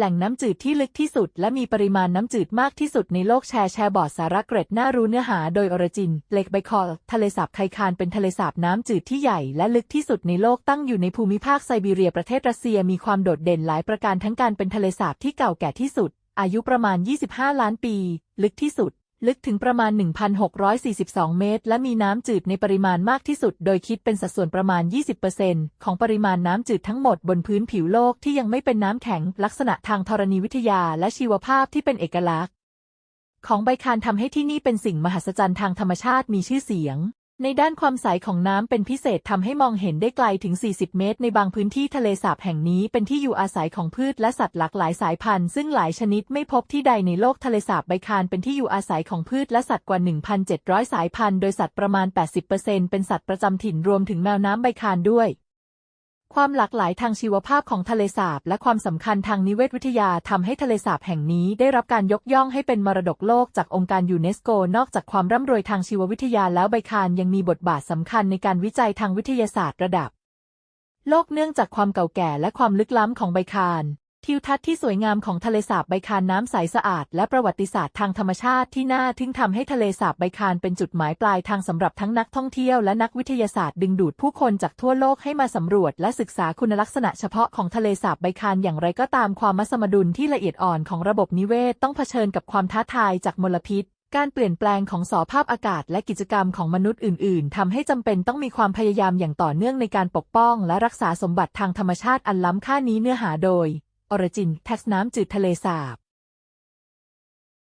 แหล่งน้ำจืดที่ลึกที่สุด และมีปริมาณน้ำจืดมากที่สุดในโลกแชร์แชร์บอร์ดสาระเกร็ดน่ารู้เนื้อหาโดยออริจิน เลกไบคอลทะเลสาบไคคานเป็นทะเลสาบน้ำจืดที่ใหญ่และลึกที่สุดในโลกตั้งอยู่ในภูมิภาคไซบีเรียประเทศรัสเซียมีความโดดเด่นหลายประการทั้งการเป็นทะเลสาบที่เก่าแก่ที่สุด อายุประมาณ 25 ล้านปี ลึกที่สุด ลึกถึงประมาณ 1,642 เมตร และมีน้ำจืดในปริมาณมากที่สุด โดยคิดเป็นสัดส่วนประมาณ 20%ของปริมาณน้ำจืดทั้งหมดบนพื้นผิวโลกที่ยังไม่เป็นน้ำแข็ง ลักษณะทางธรณีวิทยาและชีวภาพที่เป็นเอกลักษณ์ ของใบคานทำให้ที่นี่เป็นสิ่งมหัศจรรย์ทางธรรมชาติมีชื่อเสียง ในด้านความใสของน้ำเป็นพิเศษทำให้มองเห็นได้ไกลถึง 40 เมตร ในบางพื้นที่ทะเลสาบแห่งนี้เป็นที่อยู่อาศัยของพืชและสัตว์หลากหลายสายพันธุ์ ซึ่งหลายชนิดไม่พบที่ใดในโลกทะเลสาบใบคานเป็นที่อยู่อาศัยของพืชและสัตว์กว่า 1,700 สายพันธุ์ โดยสัตว์ประมาณ 80%เป็นสัตว์ประจำถิ่นรวมถึงแมวน้ำใบคานด้วย ความหลากหลายทางชีวภาพของทะเลสาบและความสำคัญทางนิเวศวิทยาทำให้ทะเลสาบแห่งนี้ได้รับการยกย่องให้เป็นมรดกโลกจากองค์การยูเนสโก นอกจากความร่ำรวยทางชีววิทยาแล้วใบคานยังมีบทบาทสำคัญในการวิจัยทางวิทยาศาสตร์ระดับ โลกเนื่องจากความเก่าแก่และความลึกล้ำของใบคาน ทิวทัศน์ที่สวยงามของทะเลสาบใบคานน้ำใสสะอาด และประวัติศาสตร์ทางธรรมชาติที่น่าทึ่งทำให้ทะเลสาบใบคานเป็นจุดหมายปลายทางสำหรับทั้งนักท่องเที่ยวและนักวิทยาศาสตร์ดึงดูดผู้คนจากทั่วโลกให้มาสำรวจและศึกษาคุณลักษณะเฉพาะของทะเลสาบใบคานอย่างไรก็ตามความมัสมดุลที่ละเอียดอ่อนของระบบนิเวศต้องเผชิญกับความท้าทายจากมลพิษการเปลี่ยนแปลงของสภาพอากาศและกิจกรรมของมนุษย์อื่น ๆ ทำให้จำเป็นต้องมีความพยายามอย่างต่อเนื่องในการปกป้อง และรักษาสมบัติทางธรรมชาติอันล้ำค่านี้เนื้อหาโดย ออร์จิน แท็กน้ำจืดทะเลสาบ